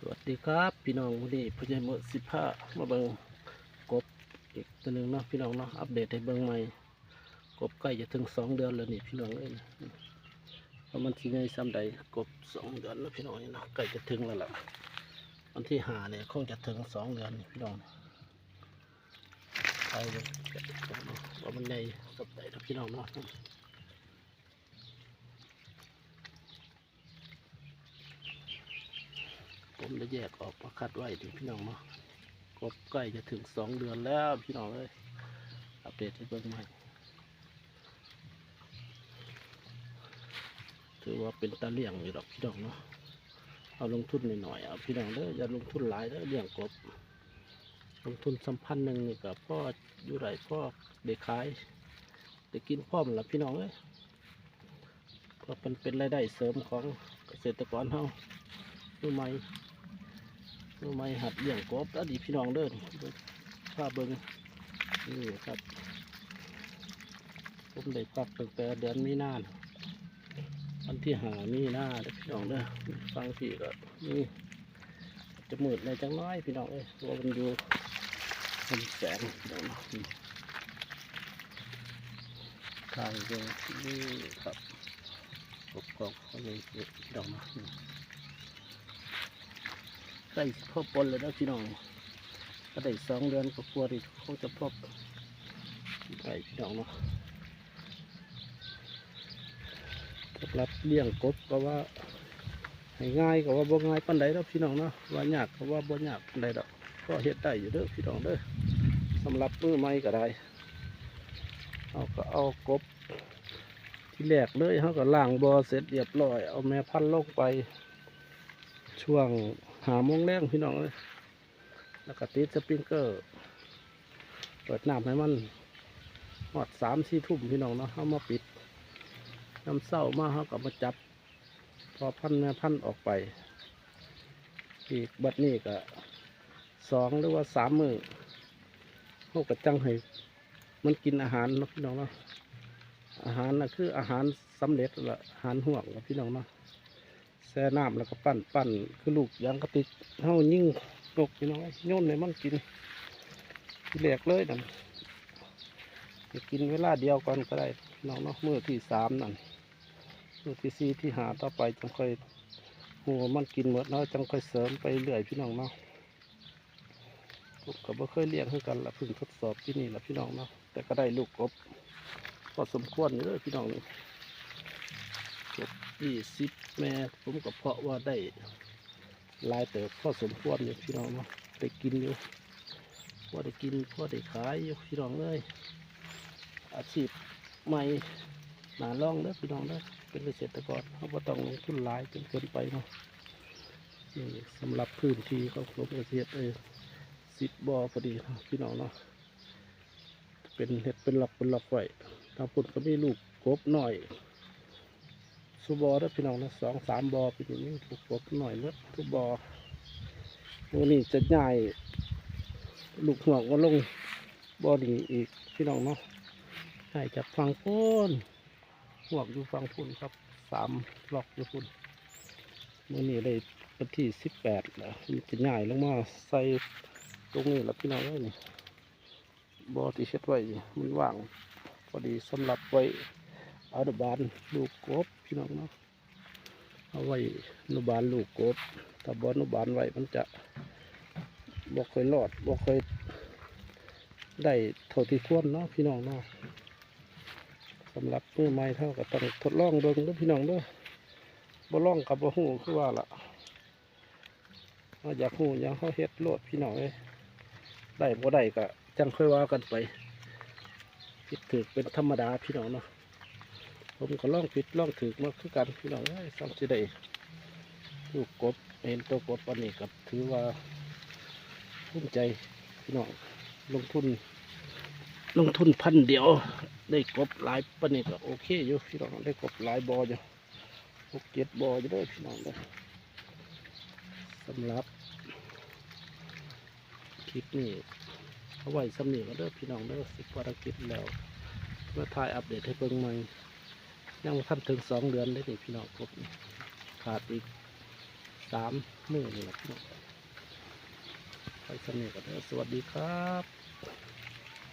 สวัสดีครับพี่น้องวันนี้พญายเมื่อสิบห้ามาเบิงกบอีกตัวหนึ่งเนาะพี่น้องเนาะอัปเดตให้เบิงใหม่กบใกล้จะถึงสองเดือนแล้วนี่พี่น้องเอ้ยเพราะมันทีไงซ้ำใดกบสองเดือนแล้วพี่น้องนี่เนาะใกล้จะถึงแล้วล่ะวันที่หาเนี่ยคงจะถึงสองเดือนนี่พี่น้องไปเลยว่ามันในสับใดแล้วพี่น้องเนาะ ผมได้แยกออกมาคัดไว้ถึงพี่น้องเนาะกบใกล้จะถึงสองเดือนแล้วพี่น้องเอ้ยอัปเดตให้เบิ่งใหม่ถือว่าเป็นตาเลี่ยงอยู่ดอกพี่น้องเนาะเอาลงทุนหน่อยๆเอาพี่น้องเด้ออย่าลงทุนหลายเด้อเลี้ยงกบ ลงทุนสัมพันธ์หนึ่งนี่กับพ่ออยู่ไรพ่อเด็กขายเด็กกินพ่อมนละพี่น้องเอ้ยก็เป็นเป็นรายได้เสริมของเกษตรกรเฮามือใหม มือใหม่หัดเลี้ยงกบแล้วดีพี่น้องเด้อภาพเบิ้งนี่ครับผมได้ปักตั้งแต่เดือนมีนาน่ะวันที่หามีนาเด้อพี่น้องเด้อฟังพี่ก็นี่จะมืดในอยจังน้อยพี่น้องเอ้ยตัวมันอยู่มันแสงพี่น้องเนาะทางเบิ้งนี่ครับกบกองเขาเลยพี่น้องเนาะ นี่ใกล้พบปนเลยนะพี่น้องก็ได้สองเดือนก็กลัวดิเขาจะพบได้พี่น้องเนาะสำหรับเลี้ยงกบก็ว่าให้ง่ายก็ว่าบ่ง่ายปันใดแล้วพี่น้องเนาะว่ายากก็ว่าบ่ยากปันใดดอกก็เฮ็ดได้อยู่เด้อพี่น้องเด้อสำหรับมือใหม่ก็ได้เอาก็เอากบที่แรกเลยเขาก็ล้างบ่อเสร็จเรียบร้อย เอาแม่พันลงไป ช่วง หามงแรงพี่น้องเลยแล้วก็ติดสปริงเกอร์ เปิดน้ำให้มันหอดสามสี่ทุ่มพี่น้องเนาะเอามาปิดน้ำเศร้ามาเขาก็มาจับ พอพันแม่พันออกไป อีกบัดนี้ก็สองหรือว่าสามมือเขาก็จังให้มันกินอาหารเนาะพี่น้องเนาะอาหารน่ะคืออาหารสำเร็จแล้วละอาหารห่วงเนะพี่น้องเนาะ แช่น้ำแล้วก็ปั้นปั้นคือลูกยางกระติกเฮายิ่งตกพี่น้องโยนในมันกินทีแรกเลยนั่นจะกินเวลาเดียวก่อนก็ได้พี่น้องเนาะมือที่สามนั่นมือที่สี่ที่หาต่อไปจังค่อยหัวมันกินหมดเนาะจังค่อยเสริมไปเรื่อยพี่น้องเนาะผมก็บ่เคยเลี้ยงคือกันละเพิ่งทดสอบที่นี่ละพี่น้องเนาะแต่ก็ได้ลูกกบพอสมควรเลยพี่น้องนี่ ยี่สิบแม่ผมก็เพาะว่าได้ลายเติบพอสมควรอยู่พี่น้องเนาะได้กินอยู่พอได้กินพอได้ขายอยู่พี่น้องเลยอาชีพใหม่หนาล่องเด้อพี่น้องเด้อเป็นเกษตรกรเขาบ่ต้องลงทุนหลายจนเกินไปเนาะนี่สำหรับพื้นที่เของผมเกษตรเออสิบบ่อพอดีพี่น้องเนาะเป็นเห็ดเป็นหลอกเป็นหลอกไว้ทางปุ่นก็มีลูกกบหน่อย สุบอแล้วพี่น้องนะสองสามบอเป็นอย่างนี้ถูกกหน่อยเลือดทุบอวันนี้จะง่ายลูกหัวก็ลงบอนี้อีกพี่น้องเนาะง่จากฟังพูนหัวกอยู่ฟังพูนครับสามหลอกอยู่พูนมื่อนี้เลยวันที่สิบแปดแล้วมันจะง่ายลงมาใส่ตรงนี้แล้วพี่น้องเอ้ยนี่บอที่เช็ดไว้มันว่างพอดีสำหรับไว้ อาดบานลูกกบพี่น้องเนาะเอาไว้อนุบาลลูกกบถ้าบอนุบาลไว้มันจะบ่เคยรอดบ่เคยได้เท่าที่ควรเนาะพี่น้องเนาะสำหรับมือใหม่เท่ากับต้องทดลองเบิ่งด้อพี่น้องด้อบ่ลองกับบ่ฮู้คือว่าล่ะอยากฮู้อยังเขาเฮ็ดโลดพี่น้องเอ้ยได้บ่ได้ก็จังค่อยว่ากันไปคิดถือเป็นธรรมดาพี่น้องเนาะ ผมก็ล่องผิดล่องถือมาคือกันพี่น้องเอ้ยซ้ำสิได้ลูกกบเห็นตัวกบปันนี้กับถือว่าภูมิใจพี่น้องลงทุน ลงทุนพันเดียว ได้กบหลายปันนี้ก็โอเคอยู่พี่น้องได้กบหลายบออยู่หกเจ็ดบออยู่เด้วยพี่น้องเด้อสำหรับคลิปนี้เอาไว้สำเนียงเด้อพี่น้องเด้อสิบภารกิจแล้วเมื่อถ่ายอัปเดตให้เบิ่งใหม่ ยังพันถึงสองเดือนได้นี่พี่น้องครบขาดอีกสามมือนี่แหละพี่น้องไปสนิทกันสวัสดีครับ